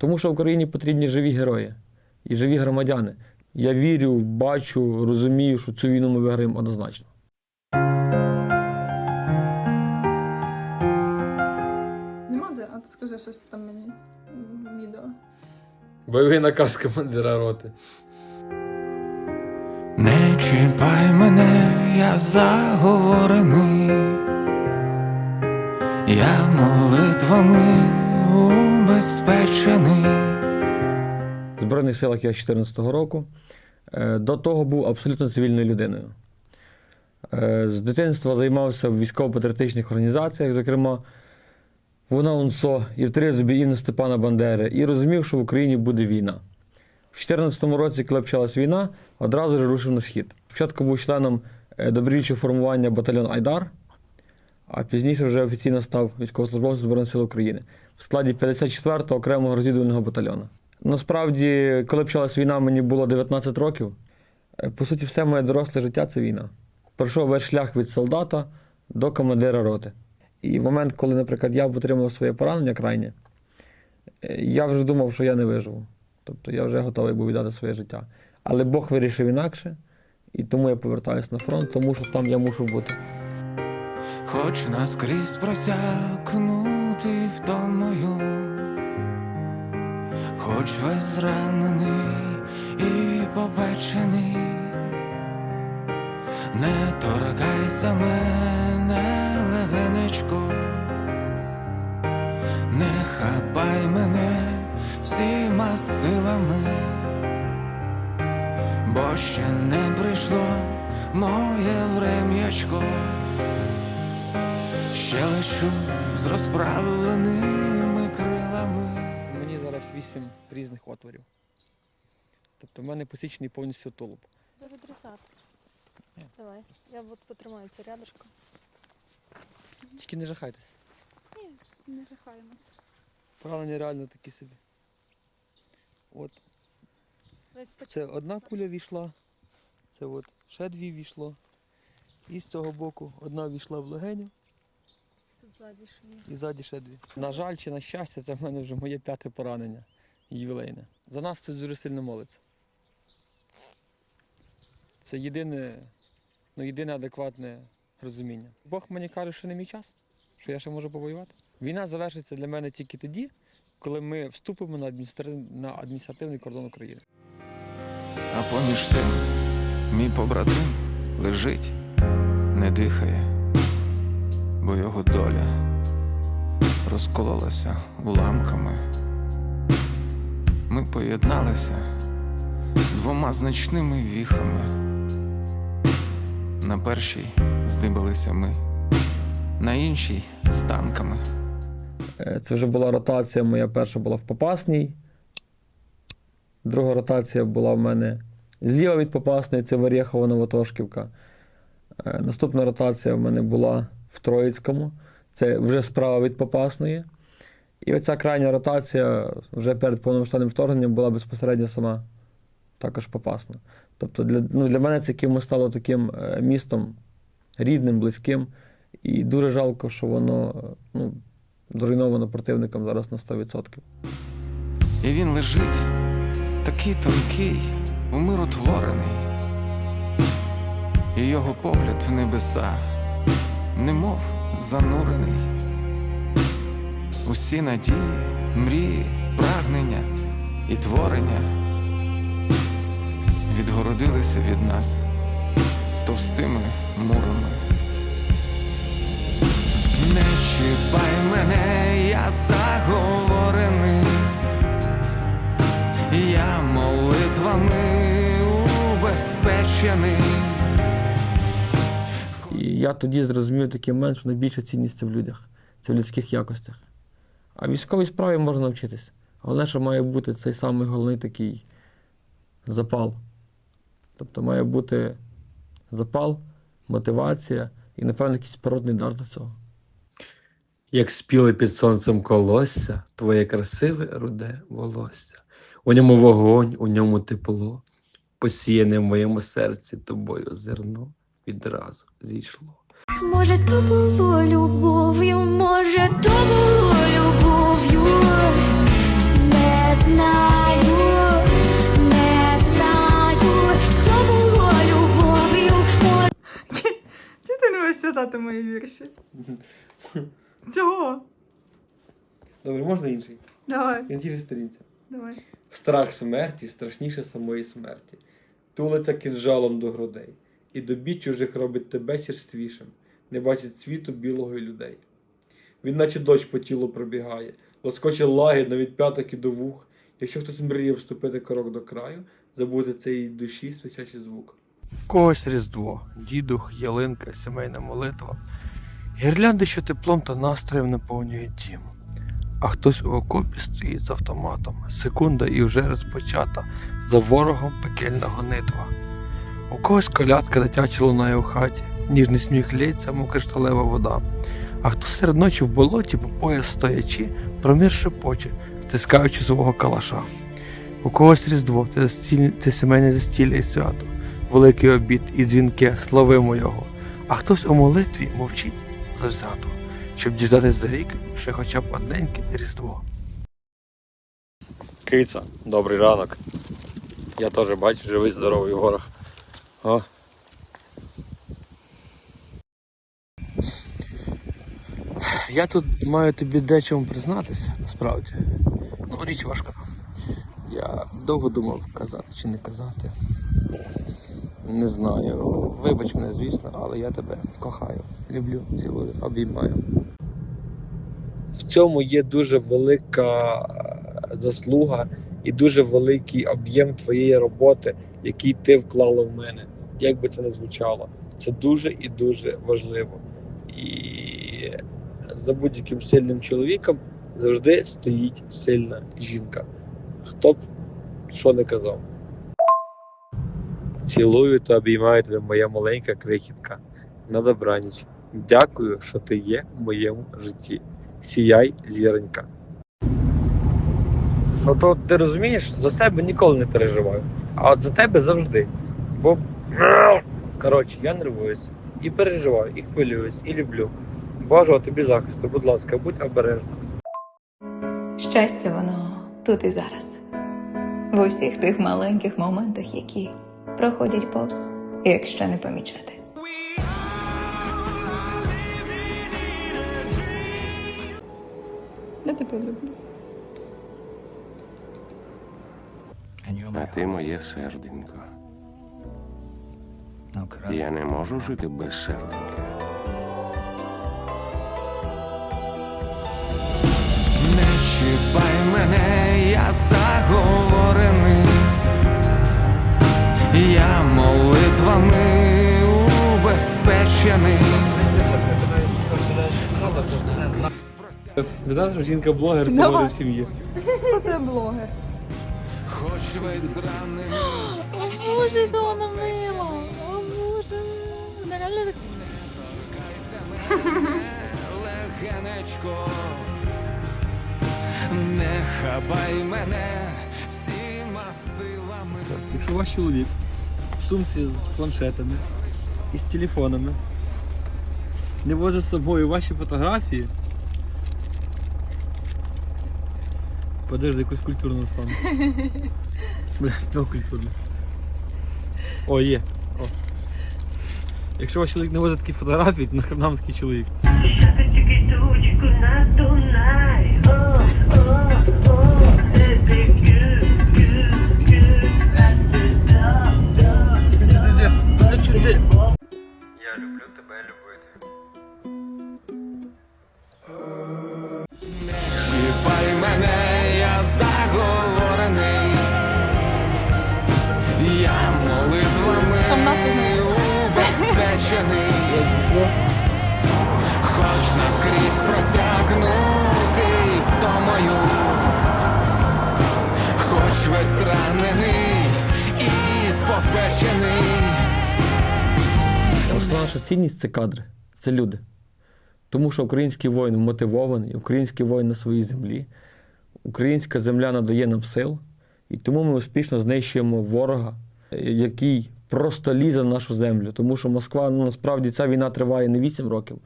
Тому що в Україні потрібні живі герої і живі громадяни. Я вірю, бачу, розумію, що цю війну ми виграємо однозначно. Знімати, а ти скажи щось там мені в відео. Бойовий наказ командира роти. Не чіпай мене, я заговорений, я молитвами убезпечений. В Збройних силах я з 2014 року. Е, До того був абсолютно цивільною людиною. Е, З дитинства займався в військово-патріотичних організаціях, зокрема в УНАУНСО і в Тризубі імені Степана Бандери, і розумів, що в Україні буде війна. У 2014 році, коли почалась війна, одразу ж рушив на схід. Спочатку був членом е, добровільчого формування батальйон Айдар, а пізніше вже офіційно став військовослужбовцем Збройних сил України в складі 54-го окремого розвідувального батальйону. Насправді, коли почалась війна, мені було 19 років. Е, По суті, все моє доросле життя це війна. Пройшов весь шлях від солдата до командира роти. І в момент, коли, наприклад, я отримав своє поранення крайнє, е, я вже думав, що я не виживу. Тобто я вже готовий був віддати своє життя. Але Бог вирішив інакше, і тому я повертаюся на фронт, тому що там я мушу бути. Хоч наскрізь просякнутий втомою, хоч весь зранений і попечений, не торкайся мене легенечко, не хапай мене всіма силами, бо ще не прийшло моє врем'ячко. Ще лечу з розправленими крилами. Мені зараз вісім різних отворів. Тобто в мене посічений повністю тулуб. Дуже дресати. Давай, я от потримаю це рядышком. Тільки не жахайтесь. Не жахаємось. Поранення реально такі собі. От Весь це одна куля війшла, це от ще дві війшло. І з цього боку одна війшла в легеню, тут ззаді шві. і ззаді ще дві. На жаль чи на щастя, це в мене вже моє п'яте поранення ювілейне. За нас тут дуже сильно молиться. Це єдине, ну, єдине адекватне розуміння. Бог мені каже, що не мій час, що я ще можу повоювати. Війна завершиться для мене тільки тоді, коли ми вступимо на, адміністра- на адміністративний кордон України. А поміж тим, мій побратим лежить, не дихає, бо його доля розкололася уламками. Ми поєдналися двома значними віхами. На першій здибалися ми, на іншій з танками. Е, Це вже була ротація. Моя перша була в Попасній. Друга ротація була в мене зліва від Попасної, це Варєхова Новотошківка. Е, Наступна ротація в мене була в Троїцькому, це вже справа від Попасної. І оця крайня ротація вже перед повномасштабним вторгненням була безпосередньо сама також Попасна. Тобто для, ну, для мене це Київ стало таким е, містом рідним, близьким. І дуже жалко, що воно е, ну, зруйновано противником зараз на 100%. І він лежить такий тонкий, умиротворений, і його погляд в небеса, немов занурений. Усі надії, мрії, прагнення і творення відгородилися від нас товстими мурами. Не чіпай мене, я заговорений. Я молитвами убезпечений. Я тоді зрозумів такий момент, що найбільша цінність це в людях, це в людських якостях. А військовій справі можна навчитись. Головне, що має бути цей самий головний такий запал. Тобто має бути запал, мотивація і, напевно, якийсь природний дар до цього. Як спіли під сонцем колосся, твоє красиве руде волосся. У ньому вогонь, у ньому тепло, посіяне в моєму серці тобою зерно відразу зійшло. Може, то було любов'ю, може, то було любов'ю, не знаю, не знаю, що було любов'ю. Чи ти не будеш читати мої вірші? Цього. Добре, можна інший? Давай, На тій же сторінці. давай. Страх смерті страшніше самої смерті. Тулиться кінжалом до грудей. І до бід чужих робить тебе черствішим, не бачить світу білого і людей. Він наче дощ по тілу пробігає, лоскоче лагідно від п'яток і до вух. Якщо хтось мріє вступити крок до краю, забути цей душі свячачий звук. когось Різдво, дідух, ялинка, сімейна молитва. Гірлянди, що теплом та настроєм наповнюють дім. А хтось у окопі стоїть з автоматом. Секунда і вже розпочата за ворогом пекельна гонитва. У когось колядка дитяча лунає у хаті, ніжний сміх лється, мов кришталева вода. А хто серед ночі в болоті по пояс стоячи, про мир шепоче, стискаючи свого калаша. У когось Різдво це, застіль... це сімейне застілля і свято великий обід і дзвінке, славимо його. А хтось у молитві мовчить завзято, щоб діждатись за рік ще хоча б одненьке різдво. Киця, добрий ранок. Я теж бачу, живий здоровий в горах. О. Я тут маю тобі дечому признатися, насправді. Ну, річ важка. Я довго думав, казати чи не казати. Не знаю. Вибач мене, звісно, але я тебе кохаю, люблю, цілую, обіймаю. в цьому є дуже велика е, заслуга і дуже великий об'єм твоєї роботи, який ти вклала в мене. Як би це не звучало, це дуже і дуже важливо. І за будь-яким сильним чоловіком завжди стоїть сильна жінка. Хто б що не казав. Цілую та обіймаю тебе, моя маленька крихітка. На добраніч. Дякую, що ти є в моєму житті сіяй зіронька. Ну то ти розумієш, за себе ніколи не переживаю. А от за тебе завжди. Бо коротше, я нервуюсь і переживаю, і хвилююсь, і люблю. Бажаю тобі захисту, будь ласка, будь обережна. Щастя, воно тут і зараз, в усіх тих маленьких моментах, які проходять повз, якщо не помічати. Я тебе люблю. А ти моє серденько. Я не можу жити без серденька. Не чіпай мене, я заговорений. Я молитвами убезпечений. Відразу, що жінка-блогер це буде в сім'ї. Хто ти блогер? Хоч весь ранений. О боже, яка вона легенечко, не хабай мене всіма силами. Якщо ваш чоловік в сумці з планшетами і з телефонами не возить з собою ваші фотографії. Подожди, якусь культурну стану. Бля, ну культурно. О, є. О. Якщо ваш чоловік не возить такі фотографії, то нахрена вам такий чоловік. Тучку на Дунай, о, о, о, убезпечений. Хоч наскрізь просякнути втомою, хоч весь ранений і попечений. Основна наша цінність це кадри, це люди. Тому що український воїн вмотивований, український воїн на своїй землі, українська земля надає нам сил, і тому ми успішно знищуємо ворога, який просто лізе на нашу землю. Тому що Москва, ну насправді ця війна триває не 8 років,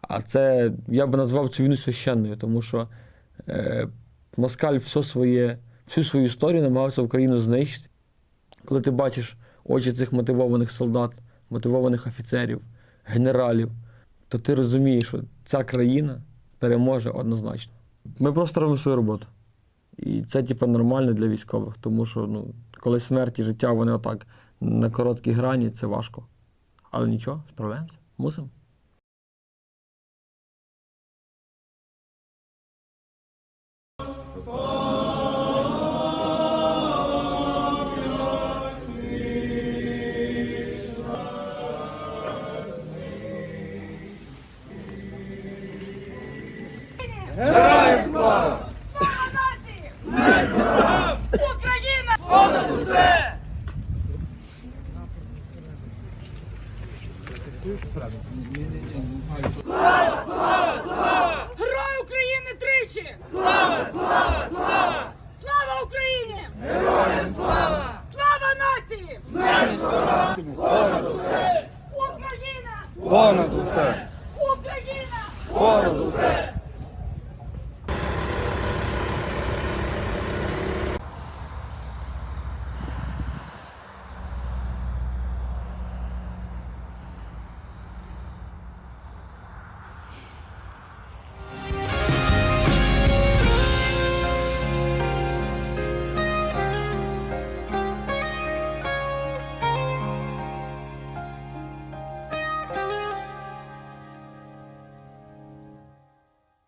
а це я би назвав цю війну священною, тому що е, Москаль все своє, всю свою історію намагався Україну знищити. Коли ти бачиш очі цих мотивованих солдат, мотивованих офіцерів, генералів, то ти розумієш, що ця країна переможе однозначно. Ми просто робимо свою роботу. І це, типу, нормально для військових, тому що ну, коли смерть і життя, вони отак на короткій грані, це важко. Але нічого, справляємося, мусимо. Герой України тричі! Слава, слава, слава! Слава Україні! Героям слава! Слава нації! Смерть! Понад усе! Україна! Понад усе! Україна!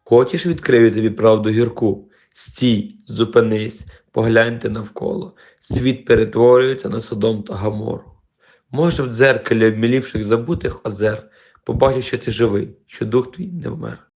Хочеш відкрию тобі правду гірку? Стій, зупинись, погляньте навколо. Світ перетворюється на Содом та Гамору. Може, в дзеркалі обмілівших забутих озер побачиш, що ти живий, що дух твій не вмер.